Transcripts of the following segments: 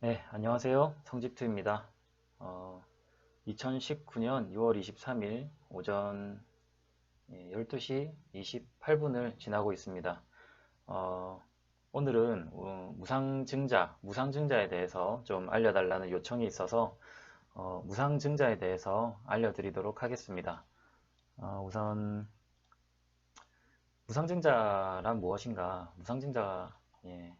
네, 안녕하세요. 성집투입니다. 어, 2019년 6월 23일 오전 12시 28분을 지나고 있습니다. 어, 오늘은 어, 무상증자, 무상증자에 대해서 좀 알려달라는 요청이 있어서 어, 무상증자에 대해서 알려드리도록 하겠습니다. 어, 우선 무상증자란 무엇인가? 무상증자 예,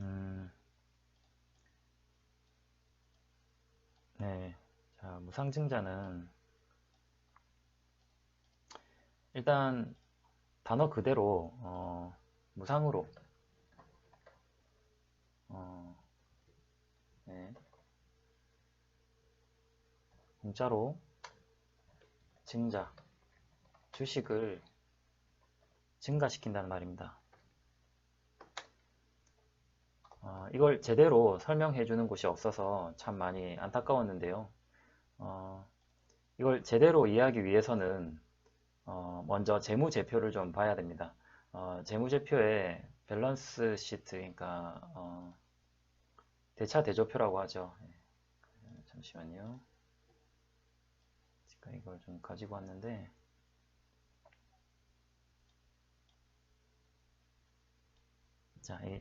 음, 네. 자, 무상증자는 일단 단어 그대로 어, 무상으로 어, 네. 공짜로 증자 주식을 증가시킨다는 말입니다. 어, 이걸 제대로 설명해 주는 곳이 없어서 참 많이 안타까웠는데요. 어, 이걸 제대로 이해하기 위해서는 어, 먼저 재무제표를 좀 봐야 됩니다. 어, 재무제표에 밸런스 시트, 그러니까 어, 대차 대조표라고 하죠. 네. 잠시만요. 제가 이걸 좀 가지고 왔는데 자, 이,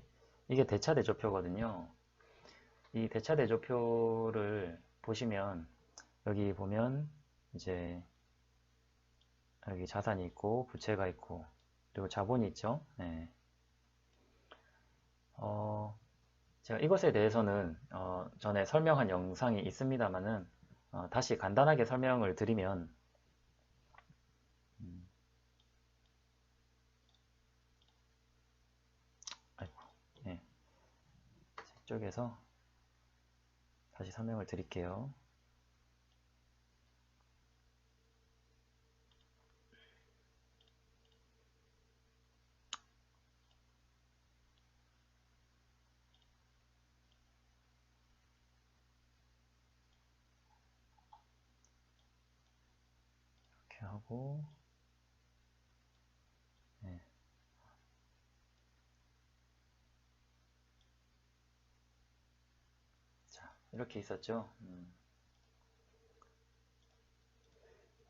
이게 대차 대조표거든요. 이 대차 대조표를 보시면 여기 보면 이제 여기 자산이 있고 부채가 있고 그리고 자본이 있죠. 네. 어, 제가 이것에 대해서는 어, 전에 설명한 영상이 있습니다만은 어, 다시 간단하게 설명을 드리면 음. 쪽에서 다시 설명을 드릴게요. 이렇게 하고 이렇게 있었죠. 음.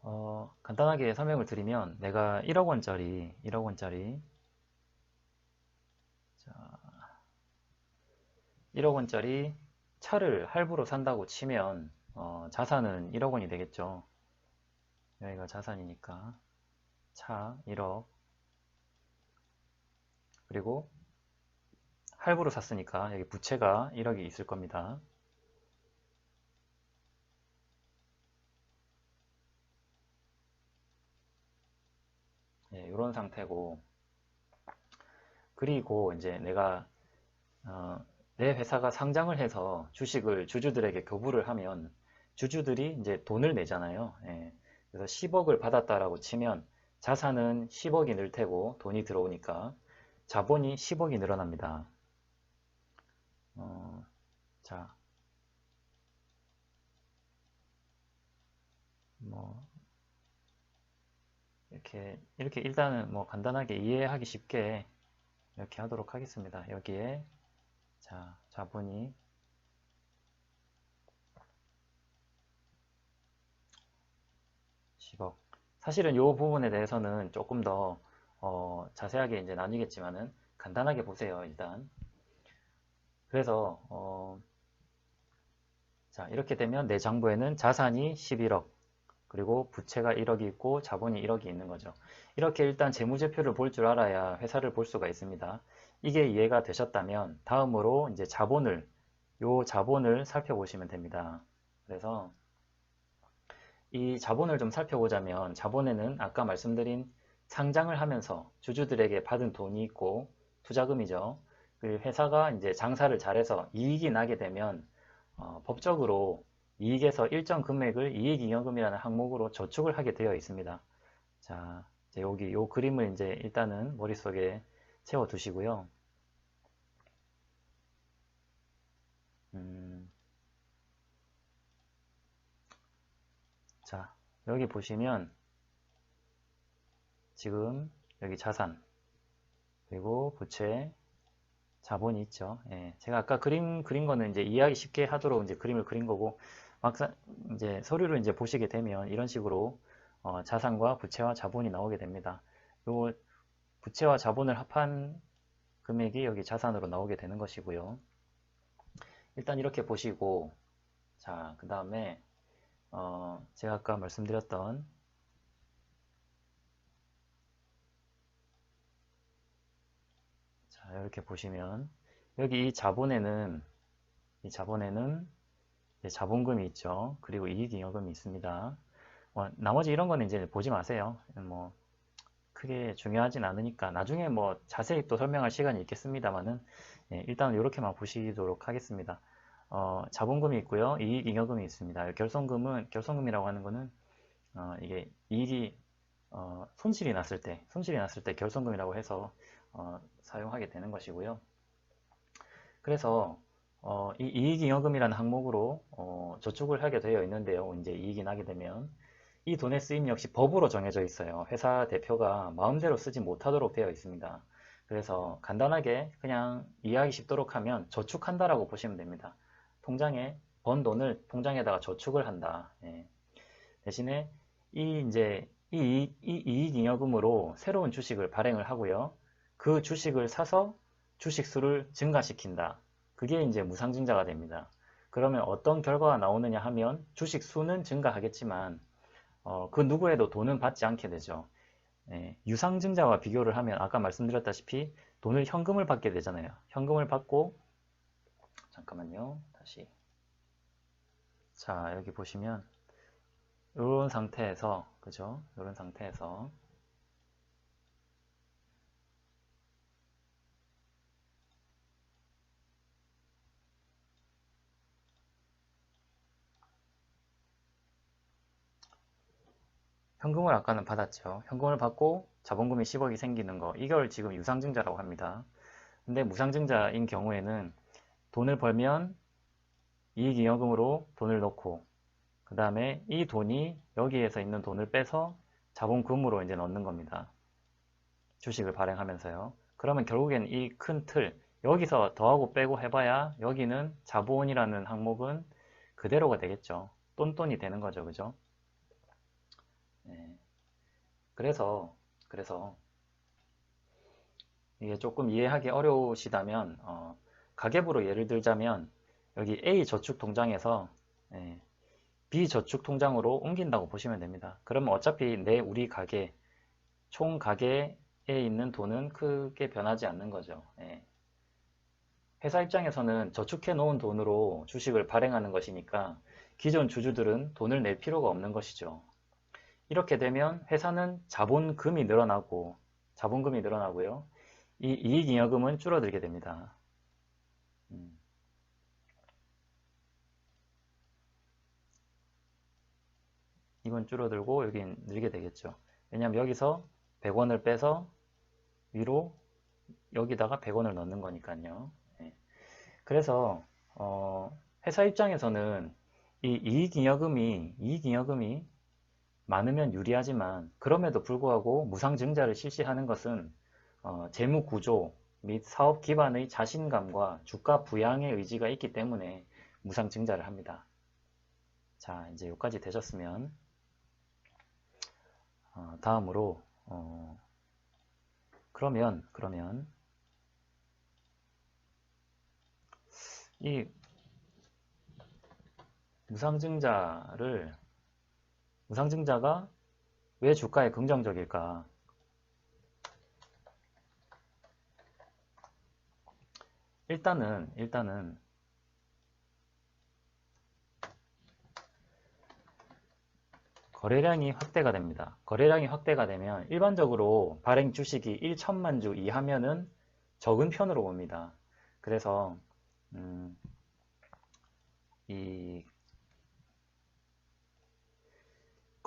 어, 간단하게 설명을 드리면 내가 1억 원짜리 1억 원짜리 자, 1억 원짜리 차를 할부로 산다고 치면 어, 자산은 1억 원이 되겠죠. 여기가 자산이니까 차 1억 그리고 할부로 샀으니까 여기 부채가 1억이 있을 겁니다. 이런 상태고 그리고 이제 내가 어, 내 회사가 상장을 해서 주식을 주주들에게 교부를 하면 주주들이 이제 돈을 내잖아요. 예. 그래서 10억을 받았다라고 치면 자산은 10억이 늘 테고 돈이 들어오니까 자본이 10억이 늘어납니다. 어, 자, 뭐 이렇게 이렇게 일단은 뭐 간단하게 이해하기 쉽게 이렇게 하도록 하겠습니다. 여기에 자 자본이 (10억) 사실은 이 부분에 대해서는 조금 더 어, 자세하게 이제 나뉘겠지만은 간단하게 보세요 일단. 그래서 어, 자 이렇게 되면 내 장부에는 자산이 11억 그리고 부채가 1억이 있고 자본이 1억이 있는 거죠. 이렇게 일단 재무제표를 볼 줄 알아야 회사를 볼 수가 있습니다. 이게 이해가 되셨다면 다음으로 이제 자본을 요 자본을 살펴보시면 됩니다. 그래서 이 자본을 좀 살펴보자면 자본에는 아까 말씀드린 상장을 하면서 주주들에게 받은 돈이 있고 투자금이죠. 그 회사가 이제 장사를 잘해서 이익이 나게 되면 어, 법적으로 이익에서 일정 금액을 이익잉여금이라는 항목으로 저축을 하게 되어 있습니다. 자, 여기 요 그림을 이제 일단은 머릿속에 채워 두시고요. 음, 자, 여기 보시면 지금 여기 자산 그리고 부채 자본이 있죠. 예, 제가 아까 그림 그린 거는 이제 이해하기 쉽게 하도록 이제 그림을 그린 거고 막상 이제 서류를 이제 보시게 되면 이런 식으로 어, 자산과 부채와 자본이 나오게 됩니다. 요 부채와 자본을 합한 금액이 여기 자산으로 나오게 되는 것이고요. 일단 이렇게 보시고 자, 그 다음에 어, 제가 아까 말씀드렸던 자, 이렇게 보시면 여기 이 자본에는 이 자본에는 자본금이 있죠. 그리고 이익잉여금이 있습니다. 어, 나머지 이런 거는 이제 보지 마세요. 뭐 크게 중요하진 않으니까 나중에 뭐 자세히 또 설명할 시간이 있겠습니다만은 예, 일단 이렇게만 보시도록 하겠습니다. 어, 자본금이 있고요. 이익잉여금이 있습니다. 결손금은 결손금이라고 하는 거는 어, 이게 이익이 어, 손실이 났을 때 손실이 났을 때 결손금이라고 해서 어, 사용하게 되는 것이고요. 그래서 어, 이 이익잉여금이라는 항목으로 어, 저축을 하게 되어 있는데요. 이제 이익이 나게 되면 이 돈의 쓰임 역시 법으로 정해져 있어요. 회사 대표가 마음대로 쓰지 못하도록 되어 있습니다. 그래서 간단하게 그냥 이해하기 쉽도록 하면 저축한다라고 보시면 됩니다. 통장에 번 돈을 통장에다가 저축을 한다. 예. 대신에 이 이제 이, 이 이익잉여금으로 새로운 주식을 발행을 하고요. 그 주식을 사서 주식수를 증가시킨다. 그게 이제 무상증자가 됩니다. 그러면 어떤 결과가 나오느냐 하면 주식 수는 증가하겠지만 어, 그 누구에도 돈은 받지 않게 되죠. 예, 유상증자와 비교를 하면 아까 말씀드렸다시피 돈을 현금을 받게 되잖아요. 현금을 받고 잠깐만요. 다시 자 여기 보시면 이런 상태에서 그죠? 이런 상태에서 현금을 아까는 받았죠. 현금을 받고 자본금이 10억이 생기는 거 이걸 지금 유상증자라고 합니다. 근데 무상증자인 경우에는 돈을 벌면 이익잉여금으로 돈을 넣고 그 다음에 이 돈이 여기에서 있는 돈을 빼서 자본금으로 이제 넣는 겁니다. 주식을 발행하면서요. 그러면 결국엔 이 큰 틀, 여기서 더하고 빼고 해봐야 여기는 자본이라는 항목은 그대로가 되겠죠. 똔똔이 되는 거죠. 그죠? 네. 그래서 그래서 이게 조금 이해하기 어려우시다면 어, 가계부로 예를 들자면 여기 A 저축 통장에서 예, B 저축 통장으로 옮긴다고 보시면 됩니다. 그러면 어차피 내 우리 가계 총 가계에 있는 돈은 크게 변하지 않는 거죠. 예. 회사 입장에서는 저축해 놓은 돈으로 주식을 발행하는 것이니까 기존 주주들은 돈을 낼 필요가 없는 것이죠. 이렇게 되면 회사는 자본금이 늘어나고 자본금이 늘어나고요. 이 이익잉여금은 줄어들게 됩니다. 음. 이건 줄어들고 여긴 늘게 되겠죠. 왜냐하면 여기서 100원을 빼서 위로 여기다가 100원을 넣는 거니까요. 네. 그래서 어, 회사 입장에서는 이 이익잉여금이 이익잉여금이 많으면 유리하지만 그럼에도 불구하고 무상증자를 실시하는 것은 어, 재무 구조 및 사업 기반의 자신감과 주가 부양의 의지가 있기 때문에 무상증자를 합니다. 자 이제 여기까지 되셨으면 어, 다음으로 어, 그러면 그러면 이 무상증자를 무 상증자가 왜 주가에 긍정적일까? 일단은 일단은 거래량이 확대가 됩니다. 거래량이 확대가 되면 일반적으로 발행 주식이 1천만 주 이하면은 적은 편으로 봅니다. 그래서 음, 이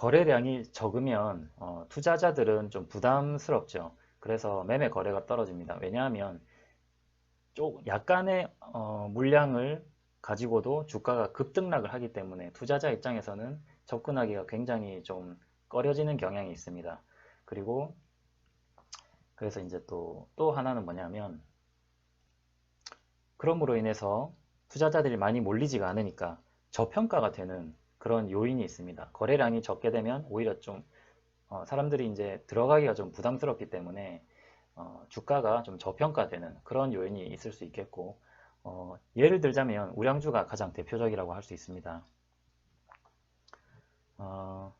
거래량이 적으면 어, 투자자들은 좀 부담스럽죠. 그래서 매매 거래가 떨어집니다. 왜냐하면 좀 약간의 어, 물량을 가지고도 주가가 급등락을 하기 때문에 투자자 입장에서는 접근하기가 굉장히 좀 꺼려지는 경향이 있습니다. 그리고 그래서 이제 또, 또 하나는 뭐냐면, 그럼으로 인해서 투자자들이 많이 몰리지가 않으니까 저평가가 되는 그런 요인이 있습니다. 거래량이 적게 되면 오히려 좀 어, 사람들이 이제 들어가기가 좀 부담스럽기 때문에 어, 주가가 좀 저평가되는 그런 요인이 있을 수 있겠고 어, 예를 들자면 우량주가 가장 대표적이라고 할 수 있습니다. 어,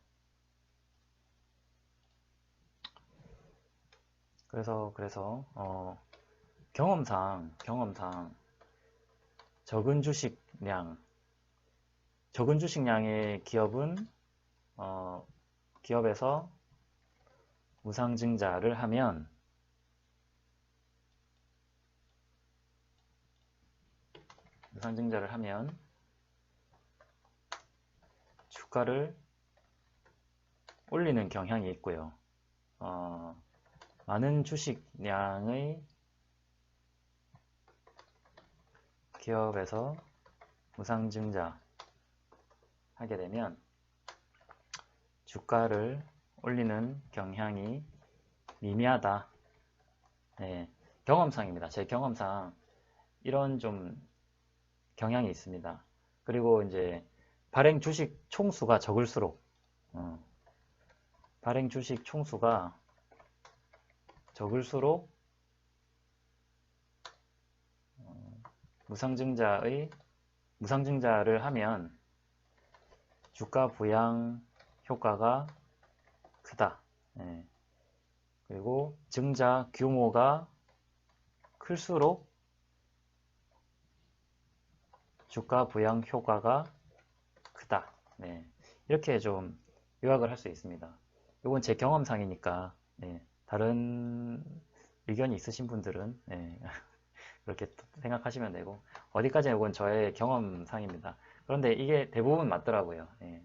그래서 그래서 어, 경험상 경험상 적은 주식량 적은 주식량의 기업은 어, 기업에서 무상증자를 하면 무상증자를 하면 주가를 올리는 경향이 있고요. 어, 많은 주식량의 기업에서 무상증자 하게 되면 주가를 올리는 경향이 미미하다. 네, 경험상입니다. 제 경험상 이런 좀 경향이 있습니다. 그리고 이제 발행 주식 총수가 적을수록 어, 발행 주식 총수가 적을수록 어, 무상증자의 무상증자를 하면 주가 부양 효과가 크다. 예. 그리고 증자 규모가 클수록 주가 부양 효과가 크다. 네. 이렇게 좀 요약을 할 수 있습니다. 이건 제 경험상이니까 네. 다른 의견이 있으신 분들은 네. 그렇게 생각하시면 되고 어디까지 이건 저의 경험상입니다. 그런데 이게 대부분 맞더라고요. 예.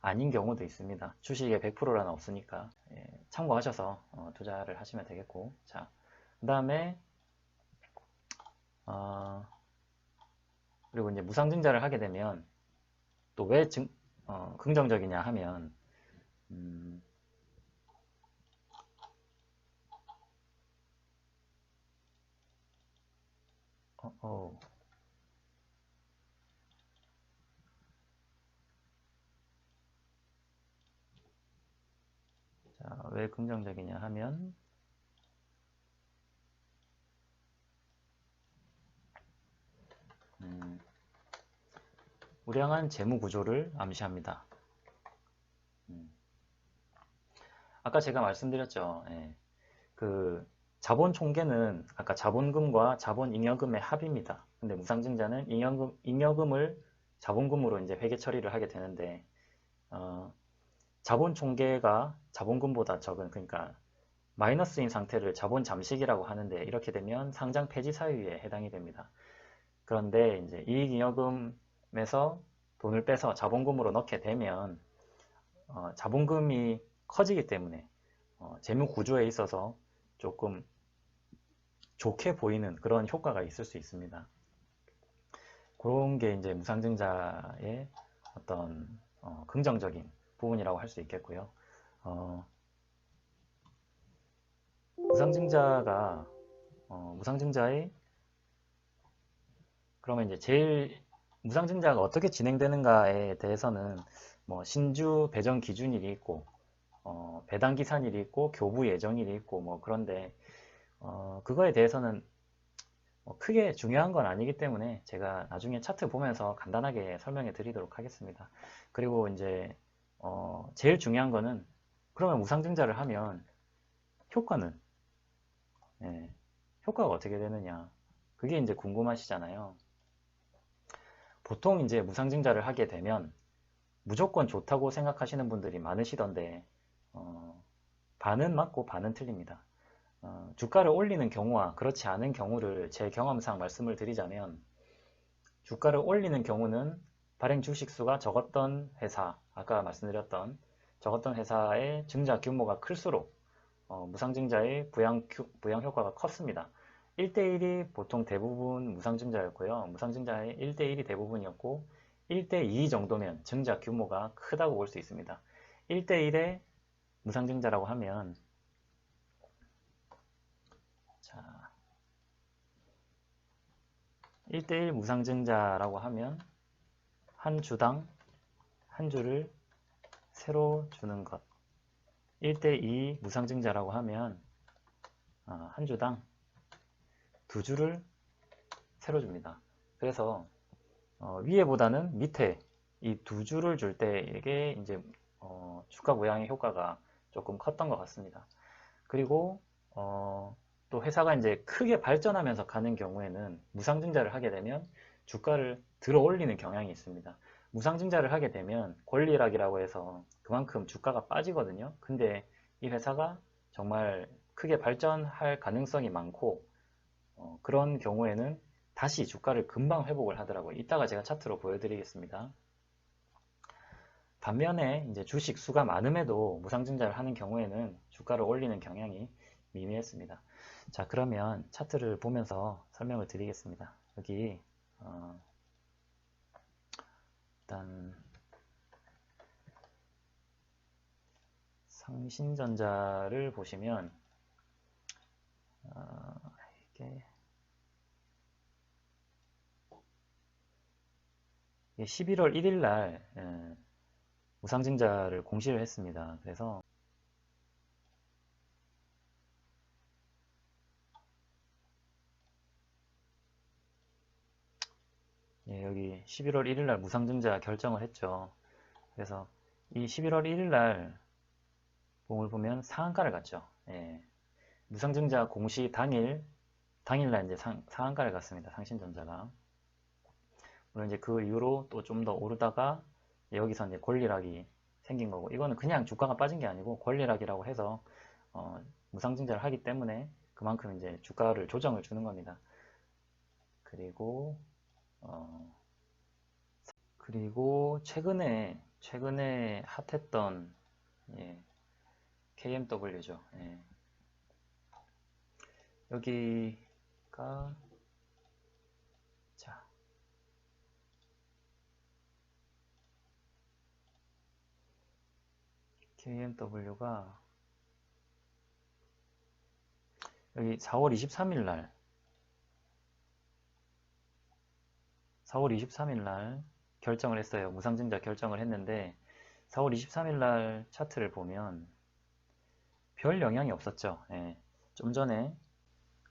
아닌 경우도 있습니다. 주식에 100%라는 없으니까 예. 참고하셔서 어, 투자를 하시면 되겠고 자, 그 다음에 어, 그리고 이제 무상증자를 하게 되면 또왜 어, 긍정적이냐 하면 음, 어, 어. 자, 왜 긍정적이냐 하면 음, 우량한 재무 구조를 암시합니다. 음. 아까 제가 말씀드렸죠. 예. 그 자본 총계는 아까 자본금과 자본 잉여금의 합입니다. 근데 무상증자는 잉여금, 잉여금을 자본금으로 이제 회계 처리를 하게 되는데 어, 자본 총계가 자본금보다 적은 그러니까 마이너스인 상태를 자본 잠식이라고 하는데 이렇게 되면 상장 폐지 사유에 해당이 됩니다. 그런데 이제 이익잉여금에서 돈을 빼서 자본금으로 넣게 되면 어, 자본금이 커지기 때문에 어, 재무 구조에 있어서 조금 좋게 보이는 그런 효과가 있을 수 있습니다. 그런 게 이제 무상증자의 어떤 어, 긍정적인 부분이라고 할 수 있겠고요. 어, 무상증자가 어, 무상증자의 그러면 이제 제일 무상증자가 어떻게 진행되는가에 대해서는 뭐 신주 배정 기준일이 있고 어, 배당 기산일이 있고 교부 예정일이 있고 뭐 그런데 어, 그거에 대해서는 뭐 크게 중요한 건 아니기 때문에 제가 나중에 차트 보면서 간단하게 설명해 드리도록 하겠습니다. 그리고 이제 어, 제일 중요한 거는 그러면 무상증자를 하면 효과는 예, 효과가 어떻게 되느냐 그게 이제 궁금하시잖아요. 보통 이제 무상증자를 하게 되면 무조건 좋다고 생각하시는 분들이 많으시던데 어, 반은 맞고 반은 틀립니다. 어, 주가를 올리는 경우와 그렇지 않은 경우를 제 경험상 말씀을 드리자면 주가를 올리는 경우는 발행 주식수가 적었던 회사, 아까 말씀드렸던 적었던 회사의 증자 규모가 클수록 어, 무상증자의 부양, 부양 효과가 컸습니다. 1대1이 보통 대부분 무상증자였고요. 무상증자의 1대1이 대부분이었고 1대2 정도면 증자 규모가 크다고 볼 수 있습니다. 1대1의 무상증자라고 하면 자 1대1 무상증자라고 하면 한 주당 한 주를 새로 주는 것 1대2 무상증자라고 하면 어, 한 주당 두 주를 새로 줍니다. 그래서 어, 위에보다는 밑에 이 두 주를 줄 때 이게 이제 어, 주가 모양의 효과가 조금 컸던 것 같습니다. 그리고 어, 또 회사가 이제 크게 발전하면서 가는 경우에는 무상증자를 하게 되면 주가를 들어 올리는 경향이 있습니다. 무상증자를 하게 되면 권리락이라고 해서 그만큼 주가가 빠지거든요. 근데 이 회사가 정말 크게 발전할 가능성이 많고 어, 그런 경우에는 다시 주가를 금방 회복을 하더라고요. 이따가 제가 차트로 보여드리겠습니다. 반면에 이제 주식 수가 많음에도 무상증자를 하는 경우에는 주가를 올리는 경향이 미미했습니다. 자 그러면 차트를 보면서 설명을 드리겠습니다. 여기 어, 일단 상신전자를 보시면 어, 이게 11월 1일 날 예, 무상증자를 공시를 했습니다. 그래서 예, 여기 11월 1일 날 무상증자 결정을 했죠. 그래서 이 11월 1일 날 봉을 보면 상한가를 갔죠. 예, 무상증자 공시 당일 당일 날 이제 상, 상한가를 갔습니다. 상신전자가 물론 이제 그 이후로 또 좀 더 오르다가 여기서 이제 권리락이 생긴 거고 이거는 그냥 주가가 빠진 게 아니고 권리락이라고 해서 어, 무상증자를 하기 때문에 그만큼 이제 주가를 조정을 주는 겁니다. 그리고 어, 그리고 최근에 최근에 핫했던 예, KMW죠. 예. 여기가 자 KMW가 여기 4월 23일 날 4월 23일 날 결정을 했어요. 무상증자 결정을 했는데 4월 23일 날 차트를 보면 별 영향이 없었죠. 예. 좀 전에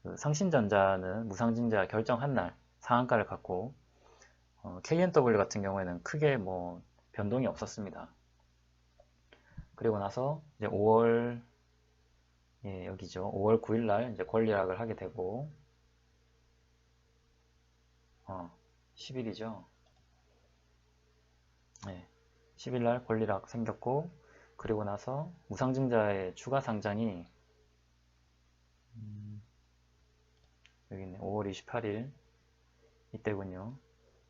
그 상신전자는 무상증자 결정한 날 상한가를 갖고 어, KNW 같은 경우에는 크게 뭐 변동이 없었습니다. 그리고 나서 이제 5월 예, 여기죠. 5월 9일 날 이제 권리락을 하게 되고 어, 10일이죠. 네, 10일 날 권리락 생겼고 그리고 나서 무상증자의 추가 상장이 음, 여기 있네. 5월 28일 이때군요.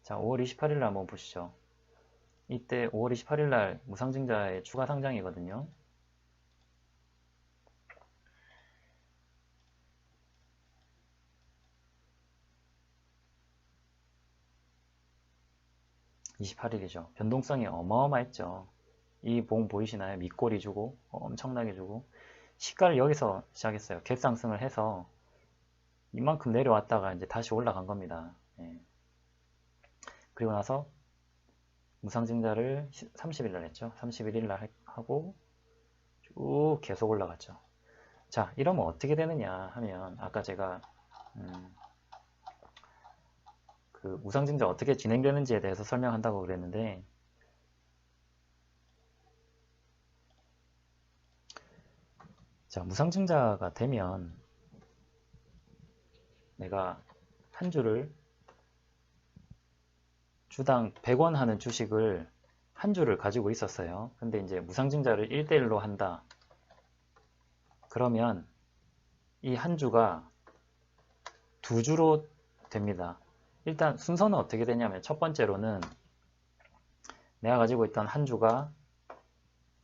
자, 5월 28일 날 한번 보시죠. 이때 5월 28일 날 무상증자의 추가 상장이거든요. (28일이죠) 변동성이 어마어마했죠 이 봉 보이시나요 밑꼬리 주고 엄청나게 주고 시가를 여기서 시작했어요 갭상승을 해서 이만큼 내려왔다가 이제 다시 올라간 겁니다 예. 그리고 나서 무상증자를 30일 날 했죠. 31일 날 하고 쭉 계속 올라갔죠. 자, 이러면 어떻게 되느냐 하면 아까 제가 음, 그 무상증자 어떻게 진행되는지에 대해서 설명한다고 그랬는데 자, 무상증자가 되면 내가 한 주를 주당 100원 하는 주식을 한 주를 가지고 있었어요. 근데 이제 무상증자를 1대1로 한다. 그러면 이 한 주가 두 주로 됩니다. 일단 순서는 어떻게 되냐면 첫 번째로는 내가 가지고 있던 한 주가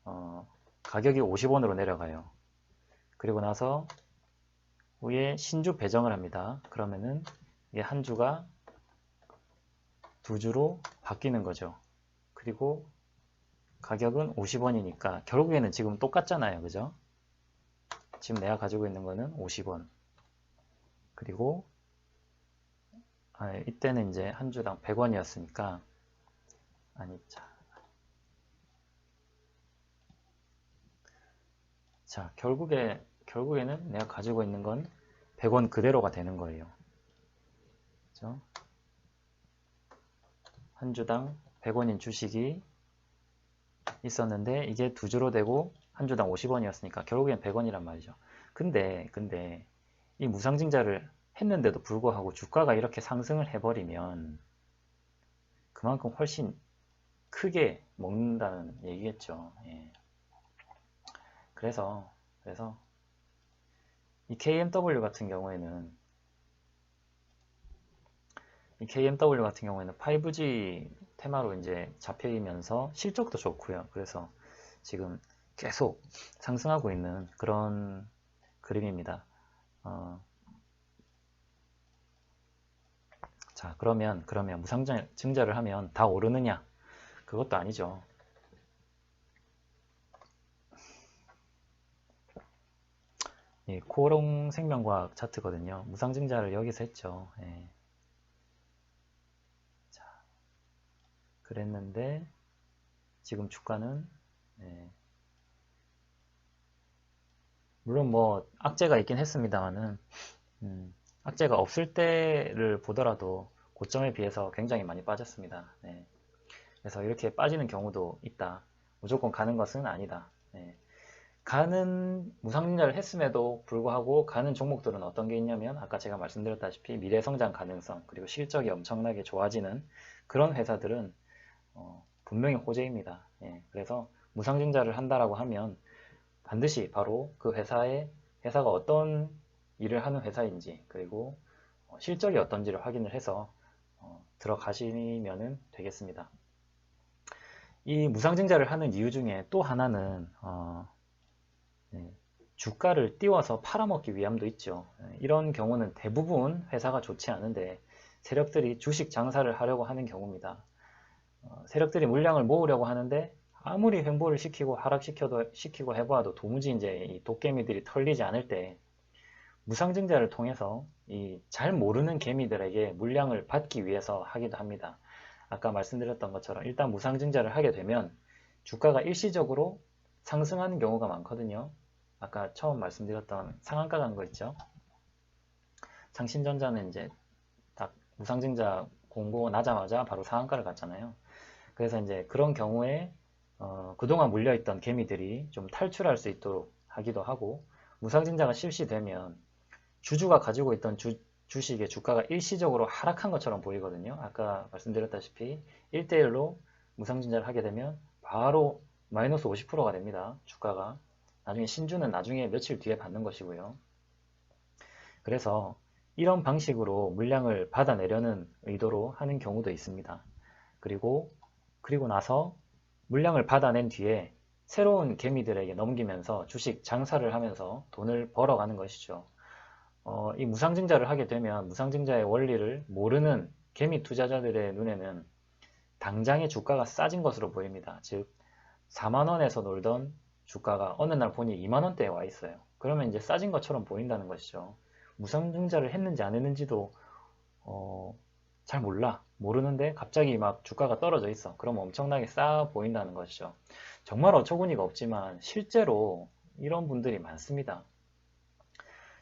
어, 가격이 50원으로 내려가요. 그리고 나서 후에 신주 배정을 합니다. 그러면은 이게 한 주가 두 주로 바뀌는 거죠. 그리고 가격은 50원이니까 결국에는 지금 똑같잖아요. 그죠? 지금 내가 가지고 있는 거는 50원. 그리고 아, 이때는 이제 한 주당 100원이었으니까 아니 자, 자 결국에 결국에는 내가 가지고 있는 건 100원 그대로가 되는 거예요. 그죠? 한 주당 100원인 주식이 있었는데 이게 두 주로 되고 한 주당 50원이었으니까 결국엔 100원이란 말이죠. 근데 근데 이 무상증자를 했는데도 불구하고 주가가 이렇게 상승을 해버리면 그만큼 훨씬 크게 먹는다는 얘기겠죠. 예. 그래서 그래서 이 KMW 같은 경우에는 이 KMW 같은 경우에는 5G 테마로 이제 잡혀이면서 실적도 좋고요. 그래서 지금 계속 상승하고 있는 그런 그림입니다. 어, 자 그러면 그러면 무상증자를 하면 다 오르느냐? 그것도 아니죠. 예, 코롱 생명과학 차트거든요. 무상증자를 여기서 했죠. 예. 자, 그랬는데 지금 주가는 예. 물론 뭐 악재가 있긴 했습니다만은 음, 악재가 없을 때를 보더라도 고점에 비해서 굉장히 많이 빠졌습니다. 네. 그래서 이렇게 빠지는 경우도 있다. 무조건 가는 것은 아니다. 네. 가는 무상증자를 했음에도 불구하고 가는 종목들은 어떤 게 있냐면 아까 제가 말씀드렸다시피 미래 성장 가능성 그리고 실적이 엄청나게 좋아지는 그런 회사들은 어, 분명히 호재입니다. 예, 그래서 무상증자를 한다라고 하면 반드시 바로 그 회사의 회사가 어떤 일을 하는 회사인지 그리고 어, 실적이 어떤지를 확인을 해서 어, 들어가시면 되겠습니다. 이 무상증자를 하는 이유 중에 또 하나는 어, 네, 주가를 띄워서 팔아먹기 위함도 있죠. 네, 이런 경우는 대부분 회사가 좋지 않은데 세력들이 주식 장사를 하려고 하는 경우입니다. 어, 세력들이 물량을 모으려고 하는데 아무리 횡보를 시키고 하락시켜도 시키고 해봐도 도무지 이제 이 도깨미들이 털리지 않을 때 무상증자를 통해서 이 잘 모르는 개미들에게 물량을 받기 위해서 하기도 합니다. 아까 말씀드렸던 것처럼 일단 무상증자를 하게 되면 주가가 일시적으로 상승하는 경우가 많거든요. 아까 처음 말씀드렸던 상한가 간 거 있죠. 창신전자는 이제 딱 무상증자 공고 나자마자 바로 상한가를 갔잖아요. 그래서 이제 그런 경우에 어, 그동안 물려있던 개미들이 좀 탈출할 수 있도록 하기도 하고 무상증자가 실시되면 주주가 가지고 있던 주, 주식의 주가가 일시적으로 하락한 것처럼 보이거든요. 아까 말씀드렸다시피 1대1로 무상증자를 하게 되면 바로 마이너스 50%가 됩니다. 주가가. 나중에 신주는 나중에 며칠 뒤에 받는 것이고요. 그래서 이런 방식으로 물량을 받아내려는 의도로 하는 경우도 있습니다. 그리고 그리고 나서 물량을 받아낸 뒤에 새로운 개미들에게 넘기면서 주식 장사를 하면서 돈을 벌어가는 것이죠. 어, 이 무상증자를 하게 되면 무상증자의 원리를 모르는 개미 투자자들의 눈에는 당장의 주가가 싸진 것으로 보입니다. 즉 4만원에서 놀던 주가가 어느 날 보니 2만원대에 와 있어요. 그러면 이제 싸진 것처럼 보인다는 것이죠. 무상증자를 했는지 안 했는지도 어, 잘 몰라. 모르는데 갑자기 막 주가가 떨어져 있어. 그럼 엄청나게 싸 보인다는 것이죠. 정말 어처구니가 없지만 실제로 이런 분들이 많습니다.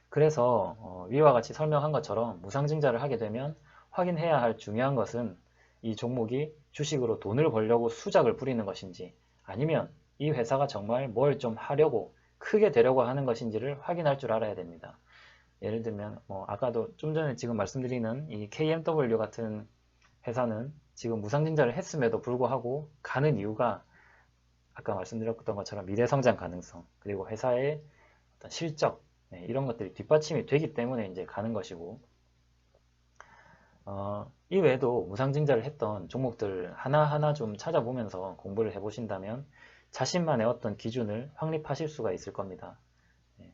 그래서 어, 위와 같이 설명한 것처럼 무상증자를 하게 되면 확인해야 할 중요한 것은 이 종목이 주식으로 돈을 벌려고 수작을 부리는 것인지 아니면 이 회사가 정말 뭘 좀 하려고 크게 되려고 하는 것인지를 확인할 줄 알아야 됩니다. 예를 들면 뭐 아까도 좀 전에 지금 말씀드리는 이 KMW 같은 회사는 지금 무상증자를 했음에도 불구하고 가는 이유가 아까 말씀드렸던 것처럼 미래 성장 가능성 그리고 회사의 어떤 실적 네, 이런 것들이 뒷받침이 되기 때문에 이제 가는 것이고 어, 이외에도 무상증자를 했던 종목들 하나하나 좀 찾아보면서 공부를 해보신다면 자신만의 어떤 기준을 확립하실 수가 있을 겁니다. 네,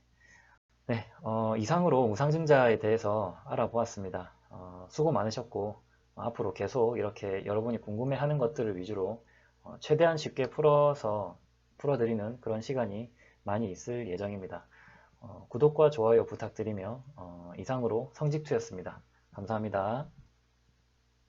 네 어, 이상으로 무상증자에 대해서 알아보았습니다. 어, 수고 많으셨고 앞으로 계속 이렇게 여러분이 궁금해하는 것들을 위주로 어, 최대한 쉽게 풀어서 풀어드리는 그런 시간이 많이 있을 예정입니다. 어, 구독과 좋아요 부탁드리며 어, 이상으로 성직투였습니다. 감사합니다.